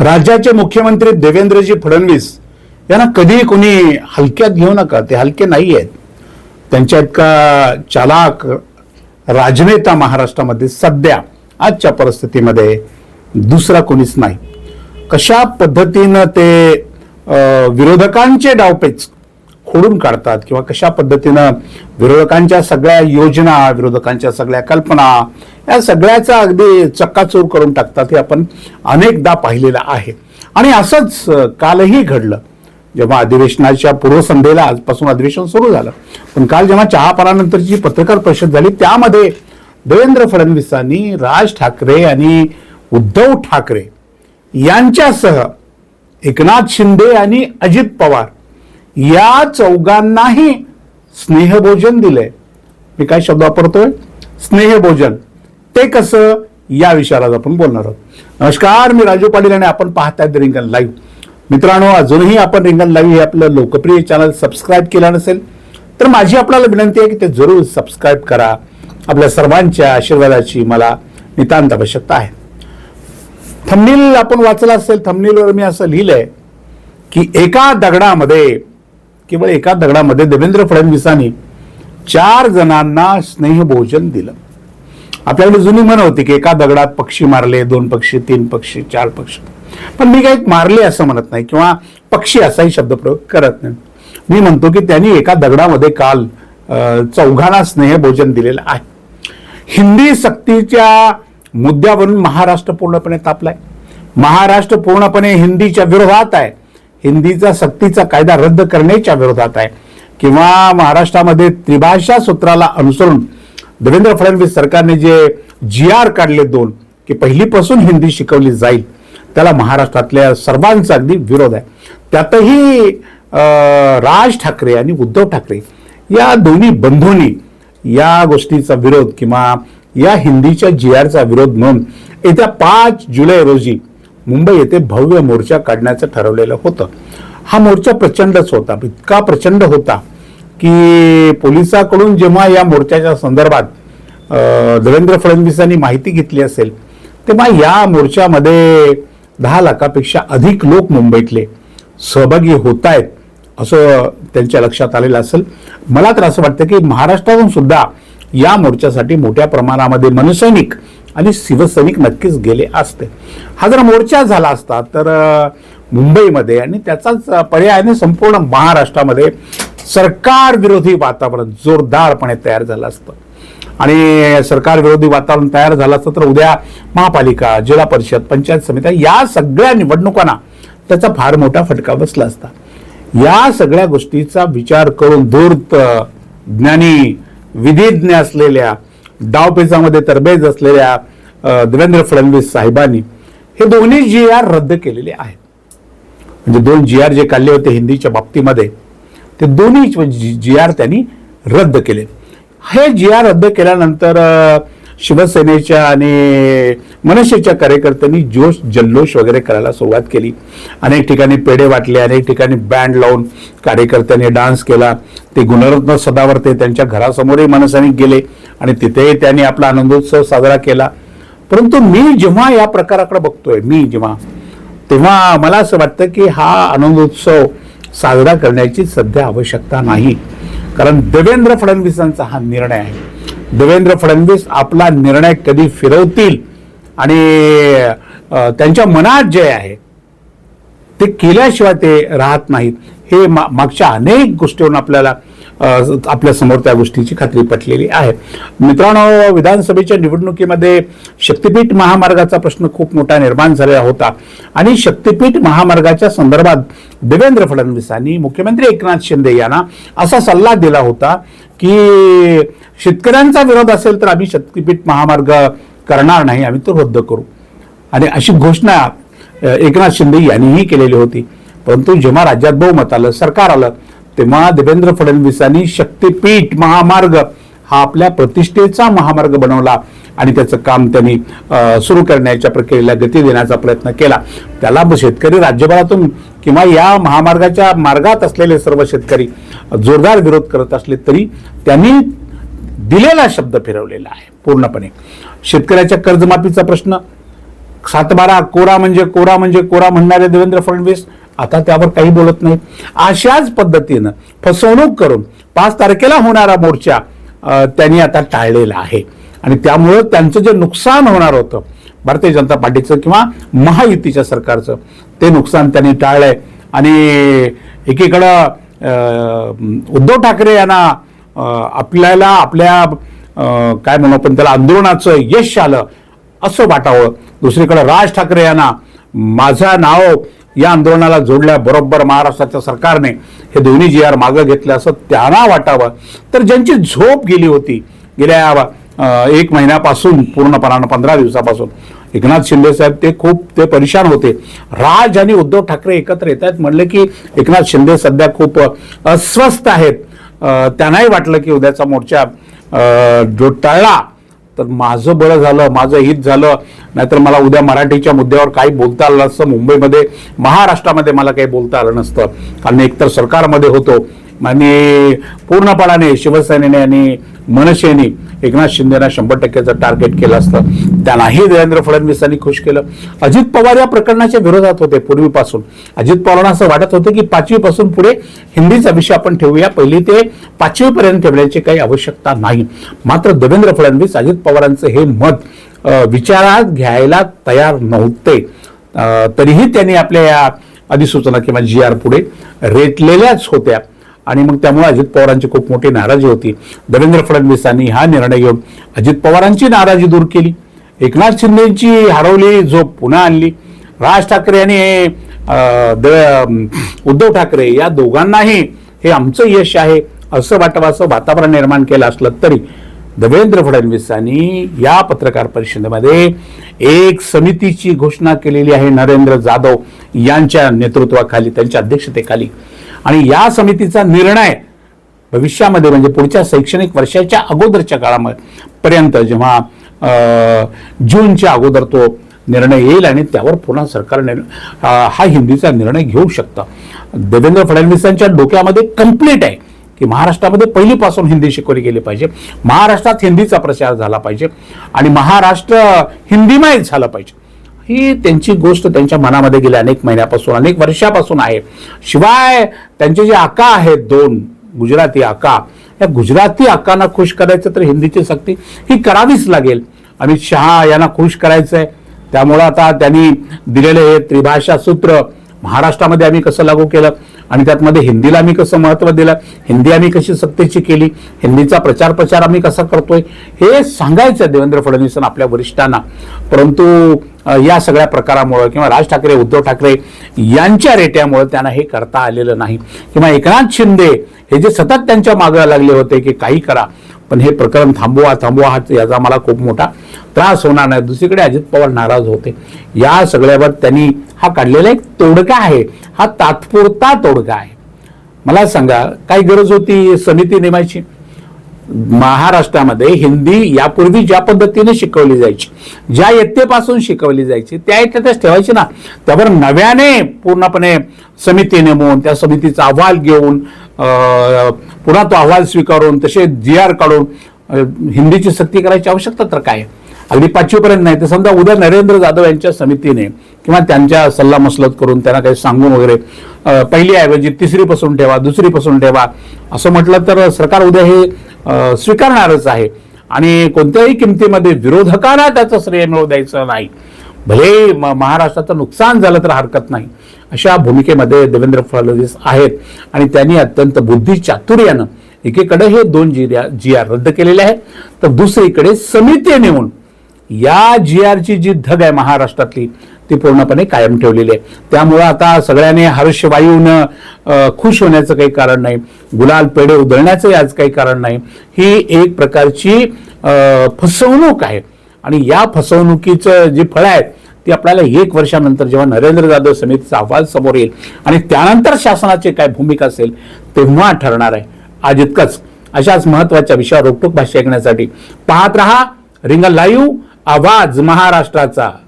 राज्याचे मुख्यमंत्री देवेंद्रजी फडणवीस यांना कधीही कोणी हलक्यात घेऊ नका. ते हलके नाही आहेत त्यांच्या इतका चालाक राजनेता महाराष्ट्रामध्ये सध्या आजच्या परिस्थितीमध्ये दुसरा कोणीच नाही. कशा पद्धतीनं ते विरोधकांचे डावपेच खोडून काढतात किंवा कशा पद्धतीनं विरोधकांच्या सगळ्या योजना विरोधकांच्या सगळ्या कल्पना या सगळ्याचा अगदी चक्काचूर करून टाकतात हे आपण अनेकदा पाहिलेलं आहे. आणि असंच कालही घडलं. जेव्हा अधिवेशनाच्या पूर्वसंध्येला आजपासून अधिवेशन सुरू झालं. पण काल जेव्हा चहापानानंतरची पत्रकार परिषद झाली त्यामध्ये देवेंद्र फडणवीसांनी राज ठाकरे आणि उद्धव ठाकरे यांच्यासह एकनाथ शिंदे आणि अजित पवार या चौघांनाही स्नेहभोजन दिलंय. मी काय शब्द वापरतोय? स्नेहभोजन. ते कसं? या विषयावर आपण बोलणार आहोत. नमस्कार मी राजू पाटील आणि आपण पाहतायत रिंगण लाईव्ह. मित्रांनो अजूनही आपण रिंगण लाईव्ह हे आपलं लोकप्रिय चॅनल सबस्क्राईब केलं नसेल तर माझी आपल्याला विनंती आहे की ते जरूर सबस्क्राईब करा. आपल्या सर्वांच्या आशीर्वादाची मला नितांत आवश्यकता आहे. थंबनील आपण वाचला असेल थंबनीलवर मी असं लिहिलंय की एका दगडामध्ये केवळ एका दगडामध्ये देवेंद्र फडणवीसांनी चार जणांना स्नेहभोजन दिलं. आपल्याकडे जुनी म्हण होती की एका दगडात पक्षी मारले दोन पक्षी तीन पक्षी चार पक्षी. पण मी काही मारले असं म्हणत नाही किंवा पक्षी असाही शब्दप्रयोग करत नाही. मी म्हणतो की त्यांनी एका दगडामध्ये काल अं, चौघांना स्नेहभोजन दिलेलं आहे. हिंदी सक्तीच्या मुद्द्यावरून महाराष्ट्र पूर्णपणे तापलाय. महाराष्ट्र पूर्णपणे हिंदीच्या विरोधात आहे. हिंदीचा सक्तीचा कायदा रद्द करण्याच्या विरोधात आहे. किंवा महाराष्ट्रामध्ये त्रिभाषा सूत्राला अनुसरून देवेंद्र फडणवीस सरकारने जे जी आर काढले दोन की पहिलीपासून हिंदी शिकवली जाईल त्याला महाराष्ट्रातल्या सर्वांचा अगदी विरोध आहे. त्यातही राज ठाकरे आणि उद्धव ठाकरे या दोन्ही बंधूंनी या गोष्टीचा विरोध किंवा या हिंदीच्या जी आरचा विरोध म्हणून येत्या पाच जुलै रोजी मुंबई येथे भव्य मोर्चा काढण्याचं ठरवलेलं होतं. हा मोर्चा प्रचंडच होता. इतका प्रचंड होता की पोलिसाकडून जेव्हा या मोर्चाच्या संदर्भात देवेंद्र फडणवीसांनी माहिती घेतली असेल तेव्हा या मोर्चामध्ये दहा लाखापेक्षा अधिक लोक मुंबईतले सहभागी होत आहेत असं त्यांच्या लक्षात आलेलं असेल. मला तर असं वाटतं की महाराष्ट्रातून सुद्धा या मोर्चासाठी मोठ्या प्रमाणामध्ये मनसैनिक आणि शिवसैनिक नक्कीच गेले असते. हा जर मोर्चा झाला असता तर मुंबईमध्ये आणि त्याचाच पर्यायाने संपूर्ण महाराष्ट्रामध्ये सरकार विरोधी वातावरण जोरदारपणे तयार झालं असतं. आणि सरकार विरोधी वातावरण तयार झालं असतं तर उद्या महापालिका जिल्हा परिषद पंचायत समित्या या सगळ्या निवडणुकांना त्याचा फार मोठा फटका बसला असता. या सगळ्या गोष्टीचा विचार करून धूर्त ज्ञानी विधिज्ञ असलेल्या डावपेचामध्ये तरबेज असलेल्या देवेंद्र फडणवीस साहेबांनी हे दोन्ही जी आर रद्द केलेले आहेत. म्हणजे दोन जी आर जे काढले होते हिंदीच्या बाबतीमध्ये ते दोन्ही जी आर त्यांनी रद्द केले. हे जी आर रद्द केल्यानंतर शिवसेनेच्या आणि मनसेच्या कार्यकर्त्यांनी जोश जल्लोष वगैरे करायला सुरुवात केली. अनेक ठिकाणी पेढे वाटले अनेक ठिकाणी बँड लावून कार्यकर्त्यांनी डान्स केला. ते गुणरत्न सदावर्ते त्यांच्या घरासमोरही मनसैनिक गेले आणि तिथेही त्यांनी आपला आनंदोत्सव साजरा केला. परंतु मी जेव्हा या प्रकाराकडे बघतोय मी जेव्हा तेव्हा मला असं वाटतं की हा आनंदोत्सव साजरा करण्याची सध्या आवश्यकता नाही. कारण देवेंद्र फडणवीसांचा हा निर्णय आहे. देवेंद्र फडणवीस आपला निर्णय कधी फिरवतील आणि त्यांच्या मनात जे आहे ते केल्याशिवाय ते राहत नाहीत. हे मा- मागच्या अनेक गोष्टीवरून आपल्याला आपल्यासमोर आपल्या त्या गोष्टीची खात्री पटलेली आहे. मित्रांनो विधानसभेच्या निवडणुकीमध्ये शक्तीपीठ महामार्गाचा प्रश्न खूप मोठा निर्माण झालेला होता. आणि शक्तीपीठ महामार्गाच्या संदर्भात देवेंद्र फडणवीसांनी मुख्यमंत्री एकनाथ शिंदे यांना असा सल्ला दिला होता की शेतकऱ्यांचा विरोध असेल तर आम्ही शक्तीपीठ महामार्ग करणार नाही आम्ही तो रद्द करू. आणि अशी घोषणा एकनाथ शिंदे यांनीही केलेली होती. परंतु जेव्हा राज्यात बहुमत आलं सरकार आलं तेव्हा देवेंद्र फडणवीसांनी शक्तीपीठ महामार्ग हा आपल्या प्रतिष्ठेचा महामार्ग बनवला आणि त्याचं काम त्यांनी सुरू करण्याच्या प्रक्रियेला गती देण्याचा प्रयत्न केला. त्याला शेतकरी राज्यभरातून किंवा या महामार्गाच्या मार्गात असलेले सर्व शेतकरी जोरदार विरोध करत असले तरी त्यांनी दिलेला शब्द फिरवलेला आहे पूर्णपणे. शेतकऱ्याच्या कर्जमाफीचा प्रश्न सातबारा कोरा म्हणजे कोरा म्हणजे कोरा म्हणणारे देवेंद्र फडणवीस आता त्यावर काही बोलत नाही. अशाच पद्धतीनं फसवणूक करून पाच तारखेला होणारा मोर्चा त्यांनी आता टाळलेला आहे. आणि त्यामुळं त्यांचं जे नुकसान होणार होतं भारतीय जनता पार्टीचं किंवा महायुतीच्या सरकारचं ते नुकसान त्यांनी टाळलंय. आणि एकीकडं उद्धव ठाकरे यांना आपल्याला आपल्या काय म्हणू आपण त्याला आंदोलनाचं यश आलं. असं वाटावं. दुसरीकडे राज ठाकरे यांना माझं नाव या आंदोलनाला जोडल्या बरोबर महाराष्ट्राच्या सरकारने हे दोन्ही जी आर मागं घेतलं असं त्यांना वाटावं. तर ज्यांची झोप गेली होती गेल्या एक महिन्यापासून पूर्णपणानं पंधरा दिवसापासून एकनाथ शिंदे साहेब ते खूप ते परेशान होते. राज आणि उद्धव ठाकरे एकत्र येत आहेत. म्हणले की एकनाथ शिंदे सध्या खूप अस्वस्थ आहेत. त्यांनाही वाटलं की उद्याचा मोर्चा जो टळला तर माझं बरं झालं माझं हित झालं. नाहीतर मला उद्या मराठीच्या मुद्द्यावर काही बोलता आलं नसतं. मुंबईमध्ये महाराष्ट्रामध्ये मला काही बोलता आलं नसतं. कारण एकतर सरकारमध्ये होतो आणि पूर्णपणाने शिवसेनेने आणि मनसेने एकनाथ शिंदेना शंभर टक्क्याचं टार्गेट केलं असतं. त्यांनाही देवेंद्र फडणवीसांनी खुश केलं. अजित पवार या प्रकरणाच्या विरोधात होते पूर्वीपासून. अजित पवारांना असं वाटत होतं की पाचवीपासून पुढे हिंदीचा विषय आपण ठेवूया. पहिली ते पाचवीपर्यंत ठेवण्याची काही आवश्यकता नाही. मात्र देवेंद्र फडणवीस अजित पवारांचं हे मत विचारात घ्यायला तयार नव्हते. तरीही त्यांनी आपल्या या अधिसूचना किंवा जी आर पुढे रेटलेल्याच होत्या. आणि मग त्यामुळे अजित पवारांची खूप मोठी नाराजी होती. देवेंद्र फडणवीसांनी हा निर्णय घेऊन अजित पवारांची नाराजी दूर केली. एकनाथ शिंदेची हरवली झोप पुन्हा आणली. राज ठाकरे आणि उद्धव ठाकरे या दोघांनाही हे आमचं यश आहे असं वाटावं असं वातावरण निर्माण केलं असलं तरी देवेंद्र फडणवीसांनी या पत्रकार परिषदेमध्ये एक समितीची घोषणा केलेली आहे. नरेंद्र जाधव यांच्या नेतृत्वाखाली त्यांच्या अध्यक्षतेखाली. आणि या समितीचा निर्णय भविष्यामध्ये म्हणजे पुढच्या शैक्षणिक वर्षाच्या अगोदरच्या काळामध्ये पर्यंत जेव्हा जूनच्या अगोदर तो निर्णय येईल आणि त्यावर पुन्हा सरकार हा हिंदीचा निर्णय घेऊ शकतं. देवेंद्र फडणवीसांच्या डोक्यामध्ये कंप्लीट आहे की महाराष्ट्रामध्ये पहिलीपासून हिंदी शिकवली गेली पाहिजे. महाराष्ट्रात हिंदीचा प्रचार झाला पाहिजे आणि महाराष्ट्र हिंदीमय झालं पाहिजे. ही त्यांची गोष्ट त्यांच्या मनामध्ये गेल्या अनेक महिन्यापासून अनेक वर्षापासून आहे. शिवाय त्यांचे जे आका आहेत दोन गुजराती आका या गुजराती आकांना खुश करायचं तर हिंदीची सक्ती ही करावीच लागेल. अमित शहा यांना खुश करायचं आहे त्यामुळं आता त्यांनी दिलेले हे त्रिभाषा सूत्र महाराष्ट्रामध्ये आम्ही कसं लागू केलं? आणि त्यातमध्ये हिंदीला आम्ही कसं महत्त्व दिलं? हिंदी आम्ही कशी सत्तेची केली? हिंदीचा प्रचार प्रचार आम्ही कसा करतोय? हे सांगायचं देवेंद्र फडणवीसांना आपल्या वरिष्ठांना. परंतु या सगळ्या प्रकारामुळं किंवा राज ठाकरे उद्धव ठाकरे यांच्या रेट्यामुळे त्यांना हे करता आलेलं नाही. किंवा एकनाथ शिंदे हे जे सतत त्यांच्या मागं लागले होते की काही करा पण हे प्रकरण थांबवा थांबवा हा याचा मला खूप मोठा त्रास होणार नाही. दुसरीकडे अजित पवार नाराज होते. या सगळ्यावर त्यांनी हा काढलेला एक तोडगा आहे. हा तात्पुरता तोडगा आहे. मला सांगा काय गरज होती समिती नेमायची? महाराष्ट्रामध्ये हिंदी यापूर्वी ज्या पद्धतीने शिकवली जायची ज्या इयत्तेपासून शिकवली जायची त्या इयत्तेतच ठेवायची ना. त्यावर नव्याने पूर्णपणे समिती नेमून त्या समितीचा अहवाल घेऊन पुन्हा तो अहवाल स्वीकारून तसे जी आर काढून हिंदीची सक्ती करायची आवश्यकता तर काय आहे? अगदी पाचवीपर्यंत नाही तर समजा उद्या नरेंद्र जाधव यांच्या समितीने किंवा त्यांच्या सल्ला मसलत करून त्यांना काही सांगून वगैरे पहिली ऐवजी तिसरीपासून ठेवा दुसरीपासून ठेवा असं म्हटलं तर सरकार उद्या हे स्वीकारणारच आहे आणि कोणत्याही किमतीमध्ये विरोधकांना त्याचं श्रेय मिळू द्यायचं नाही भले म- महाराष्ट्राचं नुकसान झालं तर हरकत नाही. अशा भूमिकेमध्ये देवेंद्र फडणवीस आहेत आणि त्यांनी अत्यंत बुद्धी चातुर्यानं एकीकडे हे दोन जी जी आर रद्द केलेले आहेत तर दुसरीकडे समिती नेऊन या जी आरची जी धग आहे महाराष्ट्रातली ती पूर्णपणे कायम ठेवलेली आहे. त्यामुळं आता सगळ्यांनी हर्षवायूनं खुश होण्याचं काही कारण नाही. गुलाल पेढे उधळण्याचंही आज काही कारण नाही. ही एक प्रकारची फसवणूक आहे. आणि या फसवणुकीचं जी फळं आहेत ती आपल्याला एक वर्षानंतर जेव्हा नरेंद्र जाधव समितीचा अहवाल समोर येईल आणि त्यानंतर शासनाची काय भूमिका असेल तेव्हा ठरणार आहे. आज इतकंच. अशाच महत्त्वाच्या विषयावर रोकटोक भाष्य ऐकण्यासाठी पाहत रहा रिंग लाईव्ह आवाज महाराष्ट्राचा.